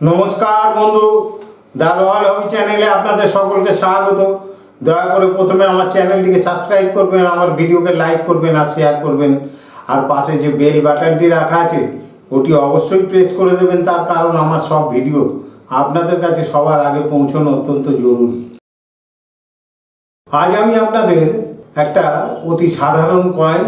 নমস্কার বন্ধু দারোয়াল হবি চ্যানেলে আপনাদের সকলকে স্বাগত। দয়া করে প্রথমে আমার চ্যানেলটিকে সাবস্ক্রাইব করবেন, আমার ভিডিওকে লাইক করবেন আর শেয়ার করবেন। আর পাশে যে বেল বাটনটি রাখা আছে, ওটি অবশ্যই প্রেস করে দেবেন, তার কারণ আমার সব ভিডিও আপনাদের কাছে সবার আগে পৌঁছানো অত্যন্ত জরুরি। আজ আমি আপনাদের একটা অতি সাধারণ কয়েন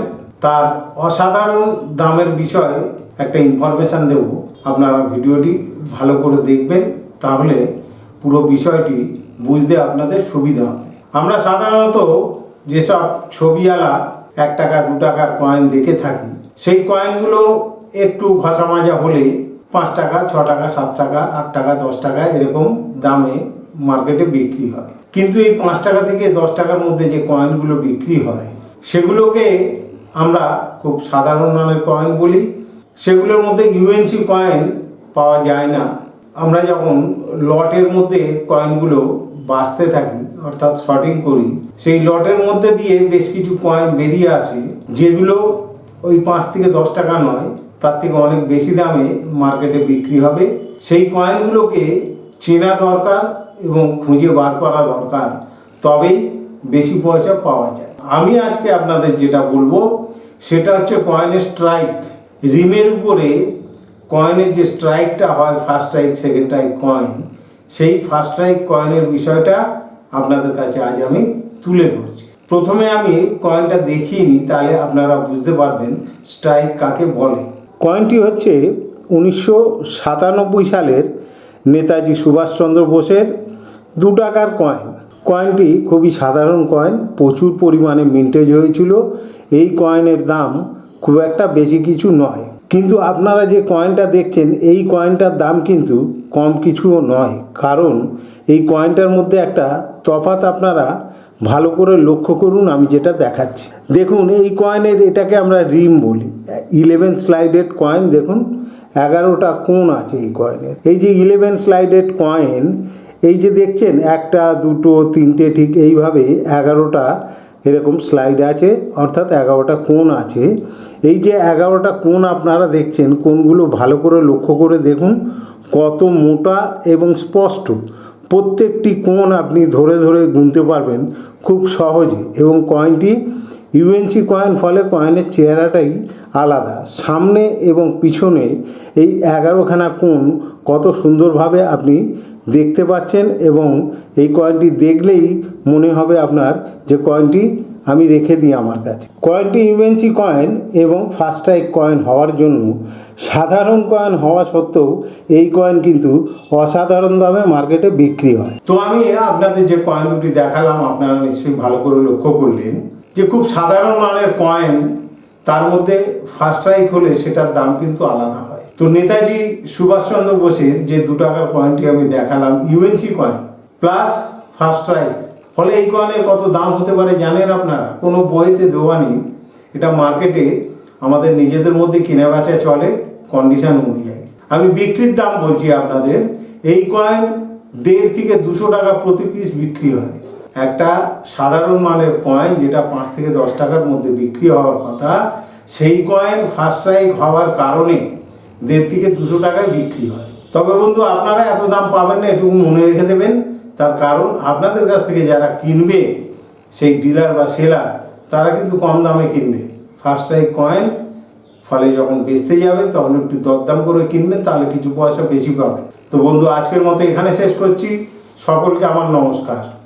তার অসাধারণ দামের বিষয়ে একটা ইনফরমেশান দেব। আপনারা ভিডিওটি ভালো করে দেখবেন, তাহলে পুরো বিষয়টি বুঝতে আপনাদের সুবিধা হবে। আমরা সাধারণত যেসব ছবিওয়ালা এক টাকা, দু টাকার কয়েন দেখে থাকি, সেই কয়েনগুলো একটু ঘষা মাজা হলে পাঁচ টাকা, ছ টাকা, সাত টাকা, আট টাকা, দশ টাকা এরকম দামে মার্কেটে বিক্রি হয়। কিন্তু এই পাঁচ টাকা থেকে দশ টাকার মধ্যে যে কয়েনগুলো বিক্রি হয়, সেগুলোকে আমরা খুব সাধারণ মানের কয়েন বলি সেগুলোর মধ্যে ইউএনসি কয়েন পাওয়া যায় না। আমরা যখন লটের মধ্যে কয়েনগুলো বাঁচতে থাকি, অর্থাৎ শর্টিং করি, সেই লটের মধ্যে দিয়ে বেশ কিছু কয়েন বেরিয়ে আসে, যেগুলো ওই পাঁচ থেকে দশ টাকা নয়, তার থেকে অনেক বেশি দামে মার্কেটে বিক্রি হবে। সেই কয়েনগুলোকে চেনা দরকার এবং খুঁজে বার করা দরকার, তবেই বেশি পয়সা পাওয়া যায়। আমি আজকে আপনাদের যেটা বলব, সেটা হচ্ছে কয়েনের স্ট্রাইক রিমের উপরে কয়েনের যে স্ট্রাইকটা হয় first strike second strike coin সেই ফার্স্ট স্ট্রাইক কয়েনের বিষয়টা আপনাদের কাছে আজ আমি তুলে ধরছি। প্রথমে আমি কয়েনটা দেখিয়ে নিই, তাহলে আপনারা বুঝতে পারবেন স্ট্রাইক কাকে বলে। কয়েনটি হচ্ছে উনিশশো সাতানব্বই সালের নেতাজি সুভাষচন্দ্র বোসের দু টাকার কয়েন কয়েনটি খুবই সাধারণ কয়েন প্রচুর পরিমাণে মিন্টেজ হয়েছিল। এই কয়েনের দাম খুব একটা বেশি কিছু নয়। কিন্তু আপনারা যে কয়েনটা দেখছেন, এই কয়েনটার দাম কিন্তু কম কিছুও নয়। কারণ এই কয়েনটার মধ্যে একটা তফাৎ আপনারা ভালো করে লক্ষ্য করুন, আমি যেটা দেখাচ্ছি। দেখুন, এই কয়েনের এটাকে আমরা রিম বলি। ইলেভেন স্লাইডেড কয়েন দেখুন, এগারোটা কোণ আছে এই কয়েনের এই যে ইলেভেন স্লাইডেড কয়েন এই যে দেখছেন, একটা, দুটো, তিনটে, ঠিক এইভাবে এগারোটা এরকম স্লাইড আছে, অর্থাৎ এগারোটা কোণ আছে। এই যে এগারোটা কোণ আপনারা দেখছেন, কোণগুলো ভালো করে লক্ষ্য করে দেখুন, কত মোটা এবং স্পষ্ট। প্রত্যেকটি কোণ আপনি ধরে ধরে গুনতে পারবেন খুব সহজে এবং কয়েনটি ইউএনসি কয়েন ফলে কয়েনের চেহারাটাই আলাদা। সামনে এবং পিছনে এই এগারোখানা কোণ কত সুন্দরভাবে আপনি দেখতে পাচ্ছেন এবং এই কয়েনটি দেখলেই মনে হবে আপনার যে কয়েনটি আমি রেখে দিই আমার কাছে। কয়েনটি ইউএনসি কয়েন এবং ফার্স্ট ট্রাইক কয়েন হওয়ার জন্য সাধারণ কয়েন হওয়া সত্ত্বেও এই কয়েন কিন্তু অসাধারণ দামে মার্কেটে বিক্রি হয়। তো আমি আপনাদের যে কয়েন দুটি দেখালাম, আপনারা নিশ্চয়ই ভালো করে লক্ষ্য করলেন। যে খুব সাধারণ মানের কয়েন তার মধ্যে ফার্স্ট স্ট্রাইক হলে সেটার দাম কিন্তু আলাদা হয়। তো নেতাজি সুভাষচন্দ্র বোসের যে দু টাকার কয়েনটি আমি দেখালাম UNC coin plus first strike ফলে এই কয়েনের কত দাম হতে পারে জানেন আপনারা? কোনো বইতে দেওয়া নেই। এটা মার্কেটে আমাদের নিজেদের মধ্যে কেনা বেচা চলে কন্ডিশন অনুযায়ী। আমি বিক্রির দাম বলছি আপনাদের, এই কয়েন দেড় থেকে দুশো টাকা প্রতি পিস বিক্রি হয়। একটা সাধারণ মানের কয়েন যেটা পাঁচ থেকে দশ টাকার মধ্যে বিক্রি হওয়ার কথা, সেই কয়েন ফার্স্ট স্ট্রাইক হওয়ার কারণে দেড় থেকে দুশো টাকায় বিক্রি হয়। তবে বন্ধু, আপনারা এত দাম পাবেন না এটুকু মনে রেখে দেবেন। তার কারণ আপনাদের কাছ থেকে যারা কিনবে, সেই ডিলার বা সেলার তারা কিন্তু কম দামে কিনবে। ফার্স্ট স্ট্রাইক কয়েন ফলে যখন বেচতে যাবেন, তখন একটু দরদাম করে কিনবেন, তাহলে কিছু পয়সা বেশি পাবেন। তো বন্ধু, আজকের মতো এখানে শেষ করছি। সকলকে আমার নমস্কার।